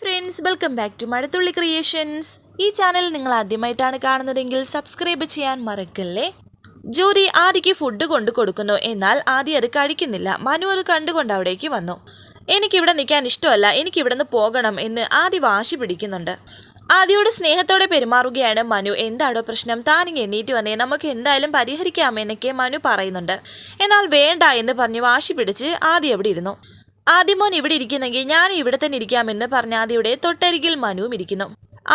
Friends welcome back to Mazhathulli creations ഈ channel നിങ്ങൾ ആദ്യമായിട്ടാണ് കാണുന്നതെങ്കിൽ സബ്സ്ക്രൈബ് ചെയ്യാൻ മറക്കല്ലേ? ജോലി ആദിക്ക് ഫുഡ് കൊണ്ടു കൊടുക്കുന്നു. എന്നാൽ ആദി അത് കഴിക്കുന്നില്ല. മനു അത് കണ്ടുകൊണ്ട് അവിടേക്ക് വന്നു. എനിക്കിവിടെ നിൽക്കാൻ ഇഷ്ടമല്ല. എനിക്കിവിടെ നിന്ന് പോകണം എന്ന് ആദി വാശി പിടിക്കുന്നുണ്ട്. ആദിയോട് സ്നേഹത്തോടെ പെരുമാറുകയാണ് മനു. എന്താണോ പ്രശ്നം? താനിങ് എണ്ണീറ്റ് വന്നേ. നമുക്ക് എന്തായാലും പരിഹരിക്കാമെന്നൊക്കെ മനു പറയുന്നുണ്ട്. എന്നാൽ വേണ്ട എന്ന് പറഞ്ഞ് വാശി പിടിച്ച് ആദി അവിടെ ഇരുന്നു. ആദിമോൻ ഇവിടെ ഇരിക്കുന്നെങ്കിൽ ഞാൻ ഇവിടെ തന്നെ ഇരിക്കാമെന്ന് പറഞ്ഞ ആദ്യയുടെ തൊട്ടരികിൽ മനുവും ഇരിക്കുന്നു.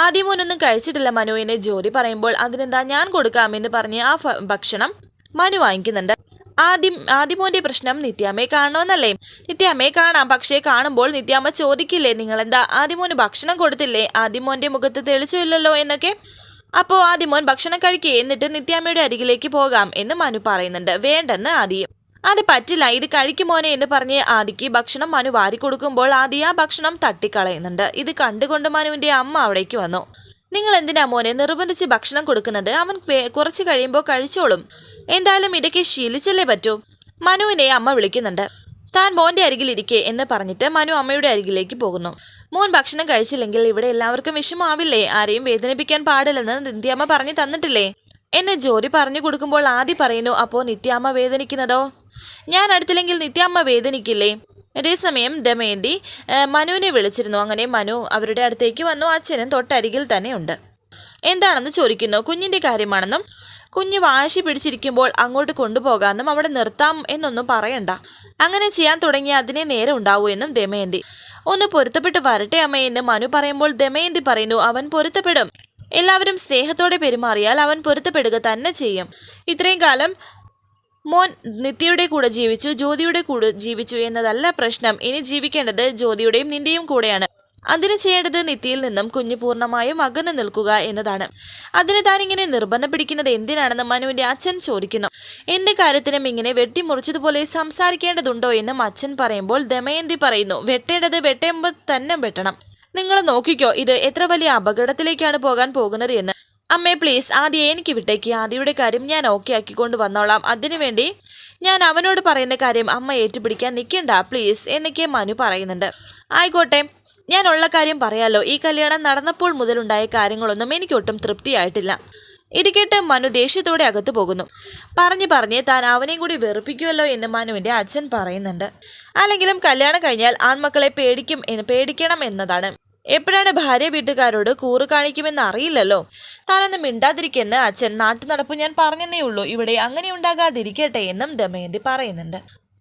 ആദിമോനൊന്നും കഴിച്ചിട്ടില്ല മനുവിനെ ജോലി പറയുമ്പോൾ. അതിനെന്താ ഞാൻ കൊടുക്കാമെന്ന് പറഞ്ഞ് ആ ഭക്ഷണം മനു വാങ്ങിക്കുന്നുണ്ട്. ആദ്യം ആദിമോന്റെ പ്രശ്നം നിത്യാമ്മയെ കാണണമെന്നല്ലേ നിത്യാമ്മയെ കാണാം. പക്ഷേ കാണുമ്പോൾ നിത്യാമ്മ ചോദിക്കില്ലേ നിങ്ങൾ എന്താ ആദിമോന് ഭക്ഷണം കൊടുത്തില്ലേ? ആദിമോന്റെ മുഖത്ത് തെളിച്ചില്ലല്ലോ എന്നൊക്കെ? അപ്പോൾ ആദിമോൻ ഭക്ഷണം കഴിക്കുക എന്നിട്ട് നിത്യാമ്മയുടെ അരികിലേക്ക് പോകാം എന്ന് മനു പറയുന്നുണ്ട്. വേണ്ടെന്ന് ആദിയും അത് പറ്റില്ല. ഇത് കഴിക്കുമോനെ എന്ന് പറഞ്ഞ് ആദിക്ക് ഭക്ഷണം മനു വാരി കൊടുക്കുമ്പോൾ ആദി ആ ഭക്ഷണം തട്ടിക്കളയുന്നുണ്ട്. ഇത് കണ്ടുകൊണ്ട് മനുവിന്റെ അമ്മ അവിടേക്ക് വന്നു. നിങ്ങൾ എന്തിനാ മോനെ നിർബന്ധിച്ച് ഭക്ഷണം കൊടുക്കുന്നത്? അവൻ കുറച്ച് കഴിയുമ്പോൾ കഴിച്ചോളും. എന്തായാലും ഇടയ്ക്ക് ശീലിച്ചല്ലേ പറ്റൂ? മനുവിനെ അമ്മ വിളിക്കുന്നുണ്ട്. താൻ മോന്റെ അരികിലിരിക്കെ എന്ന് പറഞ്ഞിട്ട് മനു അമ്മയുടെ അരികിലേക്ക് പോകുന്നു. മോൻ ഭക്ഷണം കഴിച്ചില്ലെങ്കിൽ ഇവിടെ എല്ലാവർക്കും വിഷമാവില്ലേ ആരെയും വേദനിപ്പിക്കാൻ പാടില്ലെന്ന് നിത്യാമ്മ പറഞ്ഞു തന്നിട്ടില്ലേ? എന്നെ ജോലി പറഞ്ഞു കൊടുക്കുമ്പോൾ ആദ്യം പറയുന്നു അപ്പോൾ നിത്യാമ്മ വേദനിക്കുന്നതോ? ഞാൻ അടുത്തില്ലെങ്കിൽ നിത്യാമ്മ വേദനിക്കില്ലേ? അതേസമയം ദമയന്തി മനുവിനെ വിളിച്ചിരുന്നു. അങ്ങനെ മനു അവരുടെ അടുത്തേക്ക് വന്നു. അച്ഛനും തൊട്ടരികിൽ തന്നെ ഉണ്ട്. എന്താണെന്ന് ചോദിക്കുന്നു. കുഞ്ഞിന്റെ കാര്യമാണെന്നും കുഞ്ഞ് വാശി പിടിച്ചിരിക്കുമ്പോൾ അങ്ങോട്ട് കൊണ്ടുപോകാമെന്നും അവിടെ നിർത്താം എന്നൊന്നും പറയണ്ട. അങ്ങനെ ചെയ്യാൻ തുടങ്ങി അതിനെ നേരെ ഉണ്ടാവൂ എന്നും ദമയന്തി. ഒന്ന് പൊരുത്തപ്പെട്ട് വരട്ടെ അമ്മ എന്ന് മനു പറയുമ്പോൾ ദമയന്തി പറയുന്നു അവൻ പൊരുത്തപ്പെടും. എല്ലാവരും സ്നേഹത്തോടെ പെരുമാറിയാൽ അവൻ പൊരുത്തപ്പെടുക തന്നെ ചെയ്യും. ഇത്രയും കാലം മോൻ നിത്യയുടെ കൂടെ ജീവിച്ചു ജ്യോതിയുടെ കൂടെ ജീവിച്ചു എന്നതല്ല പ്രശ്നം. ഇനി ജീവിക്കേണ്ടത് ജ്യോതിയുടെയും നിന്റെയും കൂടെയാണ്. അതിന് ചെയ്യേണ്ടത് നിത്യയിൽ നിന്നും കുഞ്ഞു പൂർണമായും അകന്നു നിൽക്കുക എന്നതാണ്. അതിന് താൻ ഇങ്ങനെ നിർബന്ധം പിടിക്കുന്നത് എന്തിനാണെന്ന് മനുവിന്റെ അച്ഛൻ ചോദിക്കുന്നു. എന്റെ കാര്യത്തിനും ഇങ്ങനെ വെട്ടിമുറിച്ചതുപോലെ സംസാരിക്കേണ്ടതുണ്ടോ എന്നും അച്ഛൻ പറയുമ്പോൾ ദമയന്തി പറയുന്നു വെട്ടേണ്ടത് വെട്ടേമ്പ തന്നെ വെട്ടണം. നിങ്ങൾ നോക്കിക്കോ ഇത് എത്ര വലിയ അപകടത്തിലേക്കാണ് പോകാൻ പോകുന്നത് എന്ന്. അമ്മേ പ്ലീസ് ആദ്യം എനിക്ക് വിട്ടേക്ക്. ആദ്യയുടെ കാര്യം ഞാൻ ഓക്കെ ആക്കിക്കൊണ്ട് വന്നോളാം. അതിനുവേണ്ടി ഞാൻ അവനോട് പറയുന്ന കാര്യം അമ്മ ഏറ്റുപിടിക്കാൻ നിൽക്കണ്ട. പ്ലീസ് എന്നൊക്കെ മനു പറയുന്നുണ്ട്. ആയിക്കോട്ടെ ഞാൻ ഉള്ള കാര്യം പറയാലോ. ഈ കല്യാണം നടന്നപ്പോൾ മുതലുണ്ടായ കാര്യങ്ങളൊന്നും എനിക്കൊട്ടും തൃപ്തിയായിട്ടില്ല. ഇടിക്കേട്ട് മനു ദേഷ്യത്തോടെ അകത്തു പോകുന്നു. പറഞ്ഞു പറഞ്ഞ് താൻ അവനെയും കൂടി വെറുപ്പിക്കുമല്ലോ എന്ന് മനുവിന്റെ അച്ഛൻ പറയുന്നുണ്ട്. അല്ലെങ്കിലും കല്യാണം കഴിഞ്ഞാൽ ആൺമക്കളെ പേടിക്കും പേടിക്കണം എന്നതാണ്. എപ്പോഴാണ് ഭാര്യ വീട്ടുകാരോട് കൂറ് കാണിക്കുമെന്ന് അറിയില്ലല്ലോ? താനൊന്നും മിണ്ടാതിരിക്കെന്ന് അച്ഛൻ നാട്ടു നടപ്പ് ഞാൻ പറഞ്ഞെന്നേ ഉള്ളൂ. ഇവിടെ അങ്ങനെ ഉണ്ടാകാതിരിക്കട്ടെ എന്നും ദമയന്തി പറയുന്നുണ്ട്.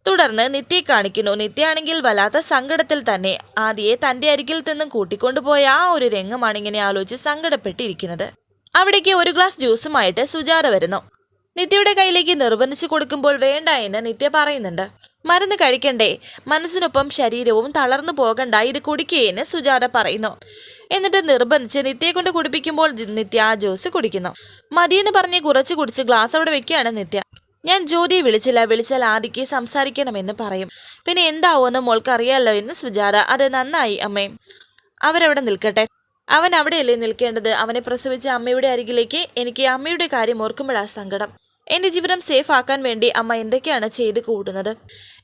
തുടർന്ന് നിത്യയെ കാണിക്കുന്നു. നിത്യയാണെങ്കിൽ വല്ലാത്ത സങ്കടത്തിൽ തന്നെ ആദ്യയെ തന്റെ അരികിൽ നിന്നും കൂട്ടിക്കൊണ്ടുപോയ ആ ഒരു രംഗമാണ് ഇങ്ങനെ ആലോചിച്ച് സങ്കടപ്പെട്ടിരിക്കുന്നത്. അവിടേക്ക് ഒരു ഗ്ലാസ് ജ്യൂസുമായിട്ട് സുജാത വരുന്നു. നിത്യയുടെ കയ്യിലേക്ക് നിർബന്ധിച്ചു കൊടുക്കുമ്പോൾ വേണ്ട എന്ന് നിത്യ പറയുന്നുണ്ട്. മരുന്ന് കഴിക്കണ്ടേ? മനസ്സിനൊപ്പം ശരീരവും തളർന്നു പോകണ്ട ഇത് കുടിക്കേന്ന് സുജാത പറയുന്നു. എന്നിട്ട് നിർബന്ധിച്ച് നിത്യയെ കൊണ്ട് കുടിപ്പിക്കുമ്പോൾ നിത്യ ആ ജ്യൂസ് കുടിക്കുന്നു. മതിയെന്ന് പറഞ്ഞ് കുറച്ച് കുടിച്ച് ഗ്ലാസ് അവിടെ വെക്കുകയാണ് നിത്യ. ഞാൻ ജ്യോതിയെ വിളിച്ചില്ല വിളിച്ചാൽ ആദിക്ക് സംസാരിക്കണമെന്ന് പറയും. പിന്നെ എന്താവുമെന്ന് മോൾക്ക് അറിയാലോ എന്ന് സുജാത. അത് നന്നായി അമ്മേ. അവരവിടെ നിൽക്കട്ടെ. അവൻ അവിടെയല്ലേ നിൽക്കേണ്ടത്? അവനെ പ്രസവിച്ച അമ്മയുടെ അരികിലേക്ക് എനിക്ക് അമ്മയുടെ കാര്യം ഓർക്കുമ്പോഴാ സങ്കടം. എന്റെ ജീവിതം സേഫ് ആക്കാൻ വേണ്ടി അമ്മ എന്തൊക്കെയാണ് ചെയ്ത് കൂട്ടുന്നത്?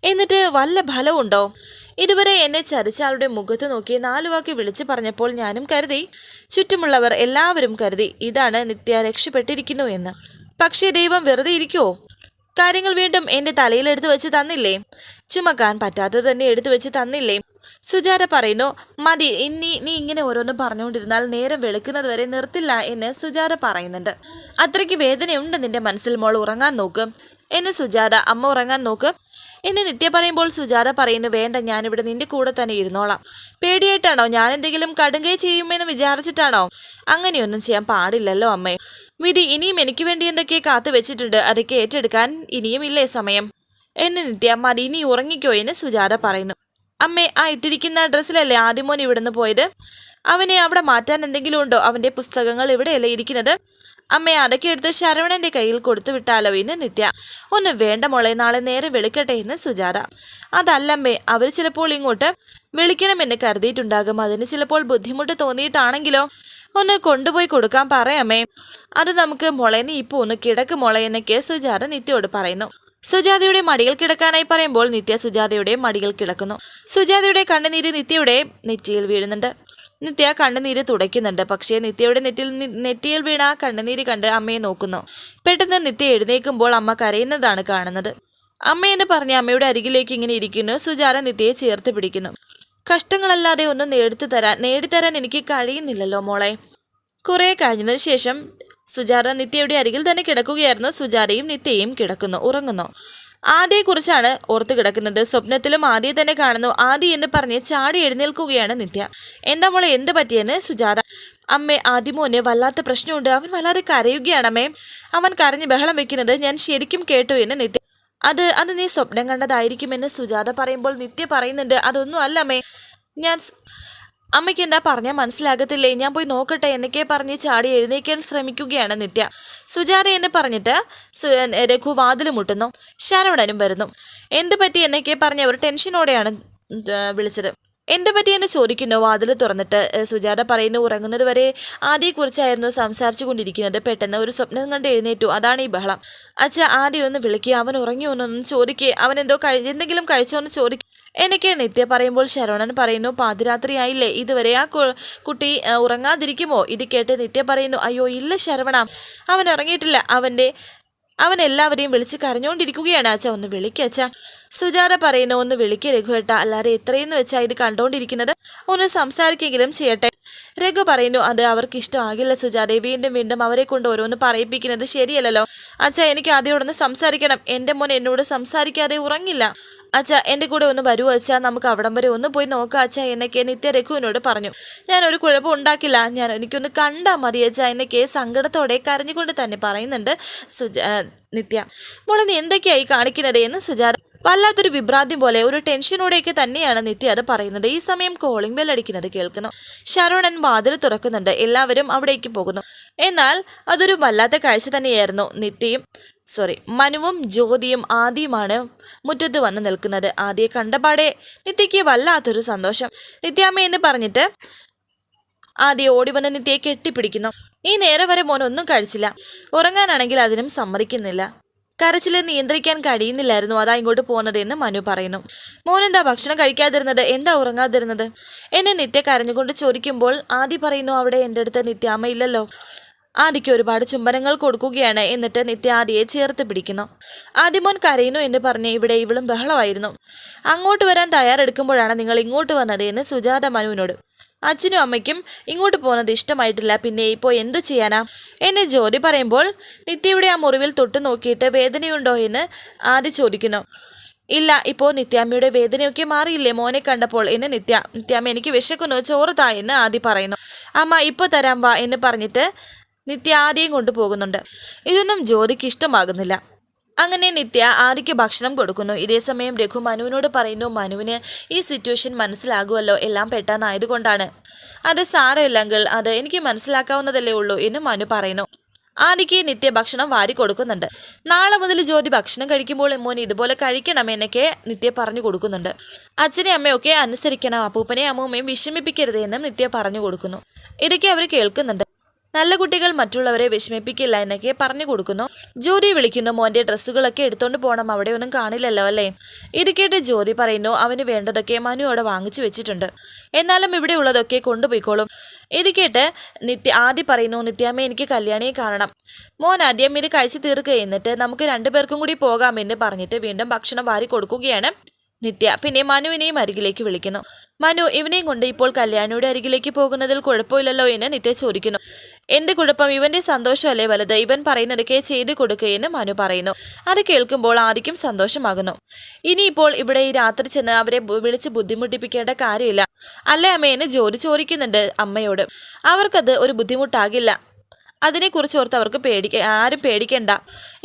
എന്നിട്ട് വല്ല ഫലമുണ്ടോ? ഇതുവരെ എന്നെ ചരിച്ചാളുടെ മുഖത്ത് നോക്കി നാലു വാക്ക് വിളിച്ചു പറഞ്ഞപ്പോൾ ഞാനും കരുതി ചുറ്റുമുള്ളവർ എല്ലാവരും കരുതി ഇതാണ് നിത്യ രക്ഷപ്പെട്ടിരിക്കുന്നു എന്ന്. പക്ഷേ ദൈവം വെറുതെ ഇരിക്കുവോ? കാര്യങ്ങൾ വീണ്ടും എന്റെ തലയിൽ എടുത്തു വെച്ച് തന്നില്ലേ? ചുമക്കാൻ പറ്റാത്തത് തന്നെ എടുത്തു വെച്ച് തന്നില്ലേ? സുജാത പറയുന്നു മതി ഇനി നീ ഇങ്ങനെ ഓരോന്നും പറഞ്ഞുകൊണ്ടിരുന്നാൽ നേരം വെളുക്കുന്നത് വരെ നിർത്തില്ല എന്ന് സുജാത പറയുന്നുണ്ട്. അത്രയ്ക്ക് വേദനയുണ്ട് നിന്റെ മനസ്സിൽ മോൾ ഉറങ്ങാൻ നോക്ക്. എന്ന് സുജാത അമ്മ ഉറങ്ങാൻ നോക്ക്. എന്ന് നിത്യ പറയുമ്പോൾ സുജാത പറയുന്നു വേണ്ട ഞാനിവിടെ നിന്റെ കൂടെ തന്നെ ഇരുന്നോളാം. പേടിയായിട്ടാണോ? ഞാൻ എന്തെങ്കിലും കടുങ്കൈ ചെയ്യുമെന്ന് വിചാരിച്ചിട്ടാണോ? അങ്ങനെയൊന്നും ചെയ്യാൻ പാടില്ലല്ലോ അമ്മേ. വിധി ഇനിയും എനിക്ക് വേണ്ടി എന്തൊക്കെ കാത്തു വെച്ചിട്ടുണ്ട് അതൊക്കെ ഏറ്റെടുക്കാൻ ഇനിയും ഇല്ലേ സമയം? എന്ന് നിത്യ മതി ഇനി ഉറങ്ങിക്കോ എന്ന് സുജാത പറയുന്നു. അമ്മേ ആ ഇട്ടിരിക്കുന്ന ഡ്രസ്സിലല്ലേ ആദ്യമോൻ ഇവിടുന്ന് പോയത്? അവനെ അവിടെ മാറ്റാൻ എന്തെങ്കിലും ഉണ്ടോ? അവന്റെ പുസ്തകങ്ങൾ ഇവിടെയല്ലേ ഇരിക്കുന്നത്? അമ്മേ അടക്കിയെടുത്ത് ശരവണന്റെ കയ്യിൽ കൊടുത്തു വിട്ടാലോ എന്ന് നിത്യ? ഒന്ന് വേണ്ട മോളെ നാളെ നേരെ വിളിക്കട്ടെ എന്ന് സുജാത. അതല്ലമ്മേ അവർ ചിലപ്പോൾ ഇങ്ങോട്ട് വിളിക്കണമെന്ന് കരുതിയിട്ടുണ്ടാകും. അതിന് ചിലപ്പോൾ ബുദ്ധിമുട്ട് തോന്നിയിട്ടാണെങ്കിലോ? ഒന്ന് കൊണ്ടുപോയി കൊടുക്കാൻ പറയാമേ അത് നമുക്ക് മുളയെന്ന് ഇപ്പോൾ ഒന്ന് കിടക്ക് മോളെ എന്നൊക്കെ സുജാത നിത്യയോട് പറയുന്നു. സുജാതയുടെ മടിയിൽ കിടക്കാനായി പറയുമ്പോൾ നിത്യ സുജാതയുടെ മടിയിൽ കിടക്കുന്നു. സുജാതയുടെ കണ്ണുനീര് നിത്യയുടെ നെറ്റിയിൽ വീഴുന്നുണ്ട്. നിത്യ കണ്ണുനീര് തുടയ്ക്കുന്നുണ്ട്. പക്ഷേ നിത്യയുടെ നെറ്റിൽ നെറ്റിയിൽ വീണ ആ കണ്ണുനീര് കണ്ട് അമ്മയെ നോക്കുന്നു. പെട്ടെന്ന് നിത്യ എഴുന്നേൽക്കുമ്പോൾ അമ്മ കരയുന്നതാണ് കാണുന്നത്. അമ്മയെന്ന് പറഞ്ഞ് അമ്മയുടെ അരികിലേക്ക് ഇങ്ങനെ ഇരിക്കുന്നു. സുജാര നിത്യയെ ചേർത്ത് പിടിക്കുന്നു. കഷ്ടങ്ങളല്ലാതെ ഒന്നും നേടിത്തു തരാൻ നേടിത്തരാൻ എനിക്ക് കഴിയുന്നില്ലല്ലോ മോളെ. കുറെ കഴിഞ്ഞതിന് ശേഷം സുജാത നിത്യയുടെ അരികിൽ തന്നെ കിടക്കുകയായിരുന്നു. സുജാരയും നിത്യയും കിടക്കുന്നു ഉറങ്ങുന്നു. ആദിയെക്കുറിച്ചാണ് ഓർത്തു കിടക്കുന്നത്. സ്വപ്നത്തിലും ആദിയെ തന്നെ കാണുന്നു. ആദി എന്ന് പറഞ്ഞ് ചാടി എഴുന്നേൽക്കുകയാണ് നിത്യ. എന്താ മോളെ എന്ത് പറ്റിയെന്ന്? സുജാത. അമ്മേ ആദ്യമോനെ വല്ലാത്ത പ്രശ്നമുണ്ട്. അവൻ വല്ലാതെ കരയുകയാണ് അമ്മേ. അവൻ കരഞ്ഞ് ബഹളം വെക്കുന്നത് ഞാൻ ശരിക്കും കേട്ടു എന്ന് നിത്യ. അത് അത് നീ സ്വപ്നം കണ്ടതായിരിക്കുമെന്ന് സുജാത പറയുമ്പോൾ നിത്യ പറയുന്നുണ്ട്. അതൊന്നും അല്ല അമ്മേ. ഞാൻ അമ്മയ്ക്ക് എന്താ പറഞ്ഞാൽ മനസ്സിലാകത്തില്ലേ? ഞാൻ പോയി നോക്കട്ടെ എന്നൊക്കെ പറഞ്ഞ് ചാടി എഴുന്നേക്കാൻ ശ്രമിക്കുകയാണ് നിത്യ. സുജാത എന്ന് പറഞ്ഞിട്ട് രഘു വാതിൽ മുട്ടുന്നു. ശരവണനും വരുന്നു. എന്ത് പറ്റി? എന്നൊക്കെ പറഞ്ഞ് അവർ ടെൻഷനോടെയാണ് വിളിച്ചത്. എന്ത് എന്നെ ചോദിക്കുന്നു. വാതിൽ തുറന്നിട്ട് സുജാത പറയുന്നു ഉറങ്ങുന്നത് വരെ ആദ്യയെക്കുറിച്ചായിരുന്നു സംസാരിച്ചു കൊണ്ടിരിക്കുന്നത്. പെട്ടെന്ന് ഒരു സ്വപ്നം കണ്ട് എഴുന്നേറ്റു. അതാണ് ഈ ബഹളം. അച്ഛ ആദ്യം ഒന്ന് വിളിക്കുക അവൻ ഉറങ്ങിയോ എന്നൊന്നും ചോദിക്കുക അവൻ എന്തോ കഴി എന്തെങ്കിലും കഴിച്ചോ എന്ന് ചോദിക്കുക എനിക്ക് നിത്യ പറയുമ്പോൾ ശരവണൻ പറയുന്നു പാതിരാത്രിയായില്ലേ. ഇതുവരെ ആ കുട്ടി ഉറങ്ങാതിരിക്കുമോ? ഇത് കേട്ട് നിത്യ പറയുന്നു അയ്യോ ഇല്ല ശരവണ. അവൻ ഉറങ്ങിയിട്ടില്ല. അവന്റെ അവൻ എല്ലാവരെയും വിളിച്ച് കരഞ്ഞുകൊണ്ടിരിക്കുകയാണ് അച്ഛ ഒന്ന് വിളിക്ക അച്ഛ. സുജാത പറയുന്നു ഒന്ന് വിളിക്ക രഘുവേട്ട അല്ലാതെ എത്രയെന്ന് വെച്ചാ ഇത് കണ്ടോണ്ടിരിക്കുന്നത്? ഒന്ന് സംസാരിക്കെങ്കിലും ചെയ്യട്ടെ. രഘു പറയുന്നു അത് അവർക്ക് ഇഷ്ടമാകില്ല സുജാതെ വീണ്ടും വീണ്ടും അവരെ കൊണ്ട് ഓരോന്ന് പറയിപ്പിക്കുന്നത് ശരിയല്ലല്ലോ. അച്ഛ എനിക്ക് ആദ്യമോടൊന്ന് സംസാരിക്കണം. എന്റെ മോൻ എന്നോട് സംസാരിക്കാതെ ഉറങ്ങില്ല. അച്ഛ എന്റെ കൂടെ ഒന്ന് വരൂ അച്ഛ നമുക്ക് അവിടം വരെ ഒന്ന് പോയി നോക്കാം അച്ഛ എന്നൊക്കെ നിത്യ രഘുവിനോട് പറഞ്ഞു. ഞാൻ ഒരു കുഴപ്പം ഉണ്ടാക്കില്ല. ഞാൻ എനിക്കൊന്ന് കണ്ടാൽ മതി അച്ഛ എന്നൊക്കെ സങ്കടത്തോടെ കരഞ്ഞുകൊണ്ട് തന്നെ പറയുന്നുണ്ട് സുജ നിത്യ. മോളെ നീ എന്തൊക്കെയായി കാണിക്കുന്നത് എന്ന് സുജാത വല്ലാത്തൊരു വിഭ്രാന്തി പോലെ ഒരു ടെൻഷനോടെയൊക്കെ തന്നെയാണ് നിത്യ അത് പറയുന്നത്. ഈ സമയം കോളിംഗ് ബെൽ അടിക്കുന്നത് കേൾക്കുന്നു. ശരവണൻ വാതിൽ തുറക്കുന്നുണ്ട്. എല്ലാവരും അവിടേക്ക് പോകുന്നു. എന്നാൽ അതൊരു വല്ലാത്ത കാഴ്ച തന്നെയായിരുന്നു നിത്യയും സോറി മനുവും ജ്യോതിയും ആദ്യമാണ് മുറ്റത്ത് വന്ന് നിൽക്കുന്നത്. ആദ്യം കണ്ടപാടെ നിത്യയ്ക്ക് വല്ലാത്തൊരു സന്തോഷം. നിത്യാമ്മ എന്ന് പറഞ്ഞിട്ട് ആദ്യ ഓടി വന്ന് നിത്യയെ കെട്ടിപ്പിടിക്കുന്നു. ഈ നേരെ വരെ മോൻ ഒന്നും കഴിച്ചില്ല. ഉറങ്ങാനാണെങ്കിൽ അതിനും സമ്മതിക്കുന്നില്ല. കരച്ചിൽ നിയന്ത്രിക്കാൻ കഴിയുന്നില്ലായിരുന്നു. അതാ ഇങ്ങോട്ട് പോകുന്നത് എന്ന് മനു പറയുന്നു. മോനെന്താ ഭക്ഷണം കഴിക്കാതിരുന്നത്? എന്താ ഉറങ്ങാതിരുന്നത്? എന്നെ നിത്യ കരഞ്ഞുകൊണ്ട് ചോദിക്കുമ്പോൾ ആദി പറയുന്നു അവിടെ എന്റെ അടുത്ത് നിത്യാമ്മ ഇല്ലല്ലോ. ആദിക്ക് ഒരുപാട് ചുംബനങ്ങൾ കൊടുക്കുകയാണ്. എന്നിട്ട് നിത്യ ആദിയെ ചേർത്ത് പിടിക്കുന്നു. ആദിമോൻ കരയുന്നു എന്ന് പറഞ്ഞ് ഇവിടെ ഇവളും ബഹളമായിരുന്നു. അങ്ങോട്ട് വരാൻ തയ്യാറെടുക്കുമ്പോഴാണ് നിങ്ങൾ ഇങ്ങോട്ട് വന്നത് എന്ന് സുജാത മനുവിനോട്. അച്ഛനും അമ്മയ്ക്കും ഇങ്ങോട്ട് പോകുന്നത് ഇഷ്ടമായിട്ടില്ല. പിന്നെ ഇപ്പോൾ എന്തു ചെയ്യാനാ? എന്നെ ജോലി പറയുമ്പോൾ നിത്യയുടെ ആ മുറിവിൽ തൊട്ട് നോക്കിയിട്ട് വേദനയുണ്ടോ എന്ന് ആദ്യ ചോദിക്കുന്നു. ഇല്ല ഇപ്പോൾ നിത്യാമ്മയുടെ വേദനയൊക്കെ മാറിയില്ലേ മോനെ കണ്ടപ്പോൾ എന്ന് നിത്യ. നിത്യാമ്മ എനിക്ക് വിശക്കുന്നു ചോറ് താ എന്ന് ആദ്യം പറയുന്നു. അമ്മ ഇപ്പോൾ തരാം വാ എന്ന് പറഞ്ഞിട്ട് നിത്യ ആദ്യം കൊണ്ടുപോകുന്നുണ്ട്. ഇതൊന്നും ജ്യോതിക്ക് ഇഷ്ടമാകുന്നില്ല. അങ്ങനെ നിത്യ ആദിക്ക് ഭക്ഷണം കൊടുക്കുന്നു. ഇതേസമയം രഘു മനുവിനോട് പറയുന്നു മനുവിന് ഈ സിറ്റുവേഷൻ മനസ്സിലാകുമല്ലോ. എല്ലാം പെട്ടെന്നായതുകൊണ്ടാണ്. അത് സാരമില്ലെങ്കിൽ അത് എനിക്ക് മനസ്സിലാക്കാവുന്നതല്ലേ ഉള്ളൂ എന്ന് മനു പറയുന്നു. ആദിക്ക് നിത്യ ഭക്ഷണം വാരി കൊടുക്കുന്നുണ്ട്. നാളെ മുതൽ ജ്യോതി ഭക്ഷണം കഴിക്കുമ്പോൾ മോൻ ഇതുപോലെ കഴിക്കണം എന്നൊക്കെ നിത്യ പറഞ്ഞു കൊടുക്കുന്നുണ്ട്. അച്ഛനെ അമ്മയൊക്കെ അനുസരിക്കണം അപ്പൂപ്പനെയും അമ്മൂമ്മയും വിഷമിപ്പിക്കരുത് എന്നും നിത്യ പറഞ്ഞു കൊടുക്കുന്നു. ഇതൊക്കെ അവർ കേൾക്കുന്നുണ്ട്. നല്ല കുട്ടികൾ മറ്റുള്ളവരെ വിഷമിപ്പിക്കില്ല എന്നൊക്കെ പറഞ്ഞു കൊടുക്കുന്നു. ജോലി വിളിക്കുന്നു മോന്റെ ഡ്രസ്സുകളൊക്കെ എടുത്തോണ്ട് പോകണം അവിടെ ഒന്നും കാണില്ലല്ലോ അല്ലേ? ഇത് കേട്ട് ജോലി പറയുന്നു അവന് വേണ്ടതൊക്കെ മനു അവിടെ വാങ്ങിച്ചു വെച്ചിട്ടുണ്ട്. എന്നാലും ഇവിടെ ഉള്ളതൊക്കെ കൊണ്ടുപോയിക്കോളും. ഇത് കേട്ട് നിത്യ ആദ്യം പറയുന്നു നിത്യാമ്മ എനിക്ക് കല്യാണിയെ കാണണം. മോൻ ആദ്യം ഇത് കഴിച്ചു തീർക്കുക എന്നിട്ട് നമുക്ക് രണ്ടുപേർക്കും കൂടി പോകാമെന്ന് പറഞ്ഞിട്ട് വീണ്ടും ഭക്ഷണം വാരി കൊടുക്കുകയാണ് നിത്യ. പിന്നെ മനുവിനെയും അരികിലേക്ക് വിളിക്കുന്നു. മനു ഇവനെയും കൊണ്ട് ഇപ്പോൾ കല്യാണിയുടെ അരികിലേക്ക് പോകുന്നതിൽ കുഴപ്പമില്ലല്ലോ എന്ന് നിത്യ ചോദിക്കുന്നു. എന്ത് കുഴപ്പം? ഇവന്റെ സന്തോഷമല്ലേ വലുത്? ഇവൻ പറയുന്നതൊക്കെ ചെയ്തു കൊടുക്കുകയെന്ന് മനു പറയുന്നു. അത് കേൾക്കുമ്പോൾ ആദിക്കും സന്തോഷമാകുന്നു. ഇനിയിപ്പോൾ ഇവിടെ ഈ രാത്രി ചെന്ന് അവരെ വിളിച്ച് ബുദ്ധിമുട്ടിപ്പിക്കേണ്ട കാര്യമില്ല. അല്ലേ അമ്മയെന്ന് ജോലി ചോദിക്കുന്നുണ്ട് അമ്മയോട്. അവർക്കത് ഒരു ബുദ്ധിമുട്ടാകില്ല. അതിനെക്കുറിച്ച് ഓർത്ത് അവർക്ക് പേടിക്ക ആരും പേടിക്കണ്ട.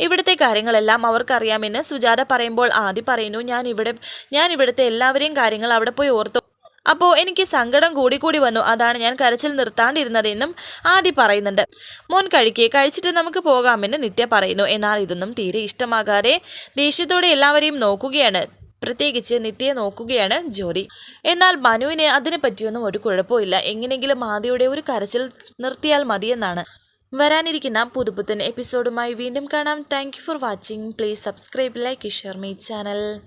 ഇവിടുത്തെ കാര്യങ്ങളെല്ലാം അവർക്കറിയാമെന്ന് സുജാത പറയുമ്പോൾ ആദ്യം പറയുന്നു ഞാൻ ഇവിടെ ഞാൻ ഇവിടുത്തെ എല്ലാവരെയും കാര്യങ്ങൾ അവിടെ പോയി ഓർത്തു. അപ്പോൾ എനിക്ക് സങ്കടം കൂടിക്കൂടി കൂടി വന്നു. അതാണ് ഞാൻ കരച്ചിൽ നിർത്താണ്ടിരുന്നത് എന്നും ആദ്യം പറയുന്നുണ്ട്. മോൻ കഴിക്കേ കഴിച്ചിട്ട് നമുക്ക് പോകാമെന്ന് നിത്യ പറയുന്നു. എന്നാൽ ഇതൊന്നും തീരെ ഇഷ്ടമാകാതെ ദേഷ്യത്തോടെ എല്ലാവരെയും നോക്കുകയാണ്. പ്രത്യേകിച്ച് നിത്യയെ നോക്കുകയാണ് ജോലി. എന്നാൽ മനുവിന് അതിനെ പറ്റിയൊന്നും ഒരു കുഴപ്പമില്ല. എങ്ങനെങ്കിലും ആദ്യയുടെ ഒരു കരച്ചിൽ നിർത്തിയാൽ മതിയെന്നാണ്. വരാനിരിക്കുന്ന പുതുപുത്തൻ എപ്പിസോഡുമായി വീണ്ടും കാണാം. Thank for watching please subscribe like share my channel